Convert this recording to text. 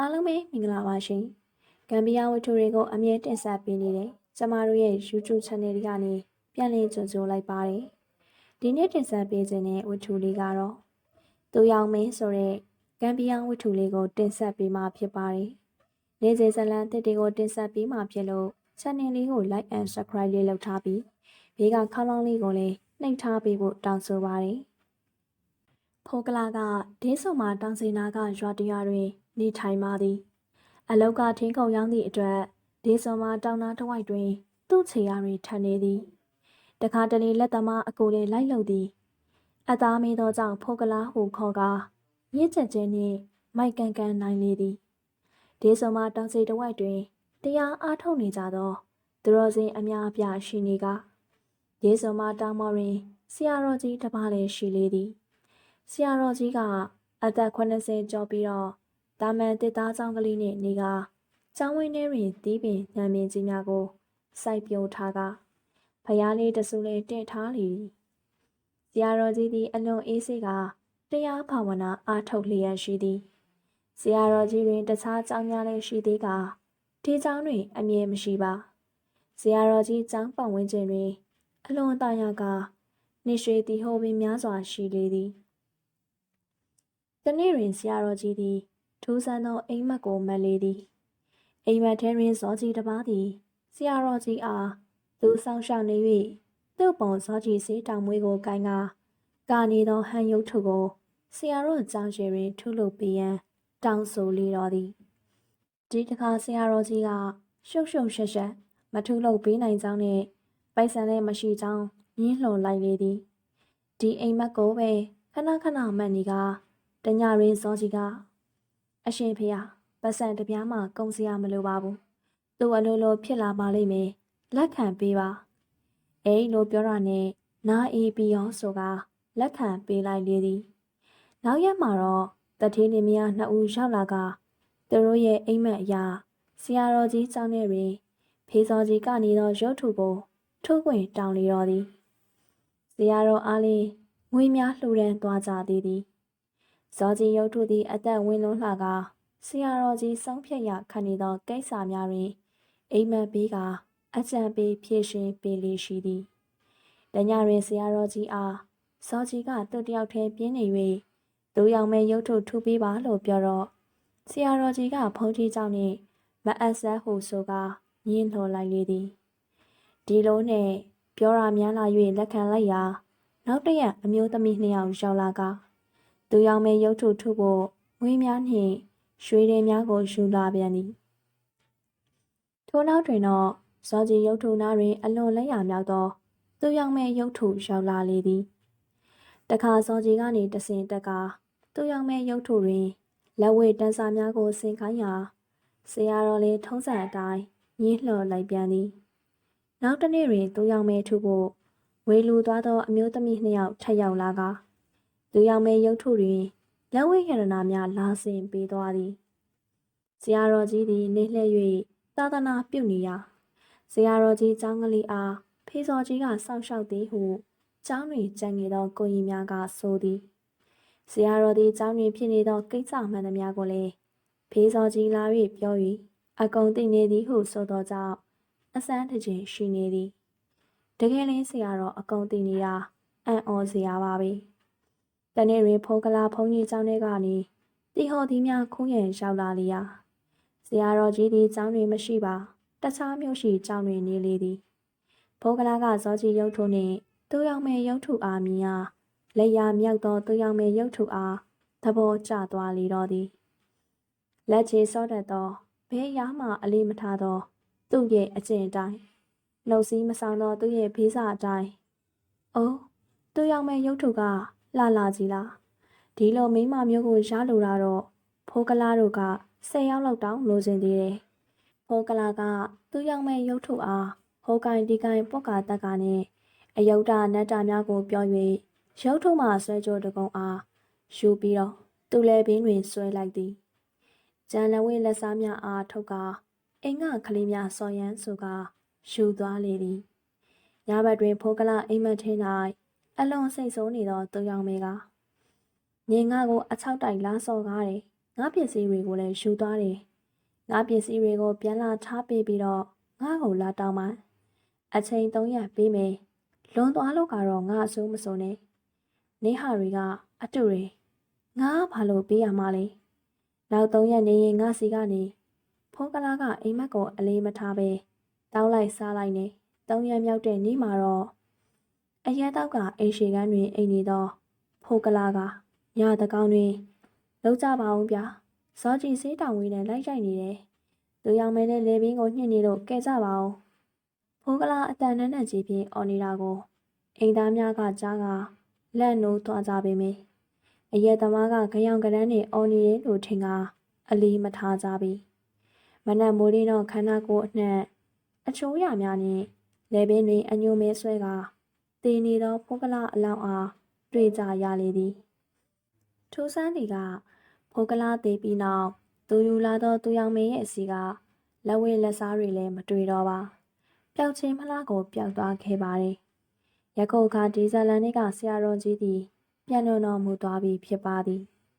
အားလုံးပဲမင်္ဂလာပါရှင်။ဂမ်ဘီယာဝတ္ထုတွေကိုအမြဲတင်ဆက်ပေးနေတဲ့ကျမတို့ရဲ့ YouTube Channel တွေကနေပြန်လည်ကြိုဆိုလိုက်ပါတယ်။ဒီနေ့တင်ဆက်ပေးခြင်းတဲ့ဝတ္ထုလေးကတော့သူရောင်မင်းဆိုတဲ့ဂမ်ဘီယာဝတ္ထုလေးကို တင်ဆက်ပေးမှာဖြစ်ပါတယ်။နေ့စဉ်ဇလံတစ်တွေကိုတင်ဆက်ပေးမှာဖြစ်လို့ Channel လေးကို Like and Subscribe လေးလုပ်ထားပြီးဘေးကခေါင်းလောင်းလေးကိုလည်းနှိပ်ထားပေးဖို့တောင်းဆိုပါတယ်။ဖိုးကလာကဒင်းဆုံမှာတောင်စီနာကရွာတရွာတွင် နေထိုင်ပါသည် အလောက်ကထင်းခုံရောင်းသည့်အတွက်ဒေးစော်မှာတောင်နာတစ်ဝိုက်တွင် သူ့ခြေရာတွေထန်နေသည်တခါတလေလက်သမားအကိုလေးလိုက်လုံသည်အသားမေးသောကြောင့်ဖိုးကလားဟုခေါ်ကာရစ်ချက်ချင်းနှင့်မိုက်ကန်ကန်နိုင်လေသည်ဒေးစော်မှာတောင်စီတစ်ဝိုက်တွင်တရားအားထုတ်နေကြသောသူတော်စင်အများအပြားရှိနေကဒေးစော်မှာတောင်မော်တွင်ဆရာတော်ကြီးတစ်ပါးလည်းရှိလေသည်ဆရာတော်ကြီးကအသက်80ကျော်ပြီးတော့ တာမန်တစ်သားဆောင်ကလေးနှင့်နေကကျောင်းဝင်းထဲတွင်တီးပင်ညံပင်ကြီးများကိုစိုက်ပျိုးထားကဖယားလေးတဆူလေးတင့်ထားလေသည်ဆရာတော်ကြီးသည်အလွန်အေးစိတ်ကတရားဘာဝနာအားထုတ်လျက်ရှိသည်ဆရာတော်ကြီးတွင်တခြားကျောင်းများလည်းရှိသေးကဒီကျောင်းတွင်အမြဲမရှိပါဆရာတော်ကြီးကျောင်းပတ်ဝန်းကျင်တွင်အလွန်တာယာကနေရွှေသည်ဟိုပင်များစွာရှိလေသည်တနေ့တွင်ဆရာတော်ကြီးသည် ထူးဆန်းသောအိမ်မက်ကိုမက်လေသည်အိမ်မက်ထဲတွင်ဇောကြီးတစ်ပါးသည်ဆရာတော်ကြီးအားသူဆောင်ရှောက်နေ၍သူ့ပုံဇောကြီးစေးတောင်မွေးကိုကိုင်းကာကာနေသောဟန်ယုတ်ထုကိုဆရာတော်ကြောင်းရှည်တွင်ထုလုပ်ပေးရန်တောင်းဆိုလေတော်သည်ဒီတစ်ခါဆရာတော်ကြီးကရှုပ်ရှုပ်ရှက်ရှက်မထုလုပ်ပေးနိုင်ကြောင်းနှင့်ပိုက်ဆံလည်းမရှိကြောင်းညှင်းလှန်လိုက်လေသည်ဒီအိမ်မက်ကိုပဲခဏခဏမှတ်နေကတညရင်းစောကြီးက အရှင်ဖေဟာပတ်စံတပြားမှကုံစရာမလိုပါဘူးသူ့အလိုလိုဖြစ်လာပါလိမ့်မယ်လက်ခံပေးပါအဲလိုပြောရနဲ့နားအေးပြီးရောဆိုကလက်ခံပေးလိုက်လေသည်နောက်ရက်မှာတော့တထေးနေမယားနှစ်ဦးရောက်လာကသူတို့ရဲ့အိမ်မက်အရာဆရာတော်ကြီးကျောင်းထဲတွင်ဖေးစောကြီးကနေသောရုပ်ထုကိုထုတ်ခွင့်တောင်းလေတော်သည်ဆရာတော်အားလေးငွေများလှူဒန်းသွားကြသေးသည် ဇောကြီးရုပ်ထုသည်အသက်ဝင်းလုံးလှကာဆရာတော်ကြီးစောင်းဖြတ်ရခံနေသောကိစ္စများတွင်အိမ်မက်ပေးကအကြံပေးဖြည့်ရှင်ပေးလေရှိသည်။တညတွင်ဆရာတော်ကြီးအားဇောကြီးကသူ့တယောက်တည်းပြင်းနေ၍သူရောင်မဲ့ရုပ်ထုထူပေးပါလို့ပြောတော့ဆရာတော်ကြီးကဖုံးကြီးကြောင့်နှင့်မအပ်ဆက်ဟုဆိုကာညင်းလှော်လိုက်လေသည်။ဒီလိုနဲ့ပြောရများလာ၍လက်ခံလိုက်ရာနောက်တရက်အမျိုးသမီးနှစ်ယောက်ရောက်လာက သူရောင်မဲ့ရုပ်ထုထုဖို့ငွေများနှင့်ရွှေတွေများကိုယူလာပြန်သည်ထိုနောက်တွင်တော့ဇောကြီးရုပ်ထုနာတွင် အလွန်လက်ရမြောက်သော သူရောင်မဲ့ရုပ်ထုရောက်လာလေသည်တခါဇောကြီးကနေတဆင်တက်ကသူရောင်မဲ့ရုပ်ထုတွင်လက်ဝဲတန်းစာများကိုဆင်ခိုင်းရာဆရာတော်လေးထုံးစံအတိုင်းညှင်းလှော်လိုက်ပြန်သည်နောက်တနေ့တွင်သူရောင်မဲ့ထုဖို့ဝေလူသွားသောအမျိုးသမီးနှစ်ယောက်ထပ်ရောက်လာက သူရောင်မဲ့ရုပ်ထုတွင်လက်ဝဲရတနာများလာဆင်ပေးသွားသည်ဆရာတော်ကြီးသည်နေလှည့်၍သာသနာပြုနေရာဆရာတော်ကြီးကျောင်းကလေးအားဖေးစော်ကြီးကစောင့်ရှောက်သည်ဟုကျောင်းတွင်ကြံနေသောကိုကြီးများကဆိုသည်ဆရာတော်သည်ကျောင်းတွင်ဖြစ်နေသောကိစ္စမှန်သမျှကိုလည်းဖေးစော်ကြီးလာ၍ပြော၍အကုန်သိနေသည်ဟုဆိုသောကြောင့်အစမ်းတခြင်းရှိနေသည်တကယ်လည်းဆရာတော်အကုန်သိနေတာအံ့ဩစရာပါပဲ တနေ့တွင်ဖုံးကလာဖုံးကြီးကျောင်းထဲကနေတီဟော်သည်များခုံးရန်ရောက်လာလျာဆရာတော်ကြီးသည်ကျောင်းတွင်မရှိပါတခြားမြို့ရှိကျောင်းတွင်နေလေသည်ဖုံးကလာကဇောကြီးရုပ်ထုနှင့်သူရောက်မဲ့ရုပ်ထုအားမြင်အားလက်ရမြောက်သောသူရောက်မဲ့ရုပ်ထုအားသဘောကျသွားလေတော့သည်လက်ချေစောတတ်သောဘဲရားမှအလေးမထားသော သူ့ရဲ့အကျင့်အတိုင်းနှုတ်စည်းမဆောင်သောသူ့ရဲ့ဖေးစာအတိုင်းအိုးသူရောက်မဲ့ရုပ်ထုက လှလာကြီးလားဒီလိုမိမမျိုးကိုရလိုတာတော့ဖိုးကလာတို့က၁၀ယောက်လောက်တောင်လိုချင်သေးတယ်ဖိုးကလာကသူ့ရောက်မဲ့ရုပ်ထုအားဟိုကိုင်ဒီကိုင်ပုတ်ကာတက်ကနဲ့အယုဒ္ဓနတ္တများကိုပြော၍ရုပ်ထုမှဆွဲကြတကုံအားယူပြီးတော့သူ့လည်းပင်တွင်ဆွဲလိုက်သည်ကျန်လဝဲလက်စားများအားထုတ်ကာအိမ်ကကလေးများစော်ရမ်းဆိုကာယူသွားလေသည်ညဘက်တွင်ဖိုးကလာအိမ်မက်ထင်း၌ အလွန်စိတ်ဆိုးနေသောသူယောင်မေကငင်ငါကိုအချောက်တိုက်လားစော်ကားတယ်ငါပစ္စည်းတွေကိုလည်းယူသွားတယ်ငါပစ္စည်းတွေကိုပြန်လာထားပေးပြီးတော့ငါ့ကိုလာတောင်းမှအချိန်3ရက်ပေးမယ်လွန်သွားလို့ကတော့ငါအစိုးမစိုးနဲ့နေဟာတွေကအတူတွေငါဘာလို့ပေးရမှာလဲနောက်3ရက်နေရင်ငါစီကနေဖုန်းကလာကအိမ်မက်ကိုအလေးမထားပဲတောင်းလိုက်စားလိုက်နေ3ရက်မြောက်တဲ့နေ့မှာတော့ အရက်တော့ကအိမ်ရှိကန်းတွင်အိမ်နေတော့ဖုန်းကလာကညတကောင်တွင်လောက်ကြပါအောင်ဗျာစောကြီးစေးတောင်ဝင်းနဲ့လိုက်ကြိုက်နေတယ်သူရောင်မဲနဲ့လေဘင်းကိုညှစ်နေလို့ကဲကြပါအောင်ဖုန်းကလာအတန်နဲ့နဲ့ကြီးဖြင့်အော်နေတာကိုအိမ်သားများကကြားကလက်နိုးသွားကြပေမယ့်အရက်သမားကကြောင်ကရန်းနဲ့အော်နေတယ်လို့ထင်ကအလီမထားကြပြီမနက်မိုးရင်းတော့ခန္ဓာကိုယ်အနှံ့အချိုးရများနဲ့လေပင်တွင်အညိုမဲဆွဲက တည်နေသောဖုတ်ကလအလောင်းအားတွေ့ကြရလေသည်ထိုးဆန်းဒီကဖုတ်ကလသေးပြီးနောက်သူယူလာသောသူယောင်မင်းရဲ့အစီကလက်ဝဲလက်စားတွေလည်းမတွေ့တော့ပါပျောက်ချင်းမလားကိုပျောက်သွားခဲ့ပါတယ်ရကုတ်ခါဒီဇလန်တွေကဆရာတော်ကြီးသည်ပြန်လွန်တော်မူသွားပြီဖြစ်ပါသည်။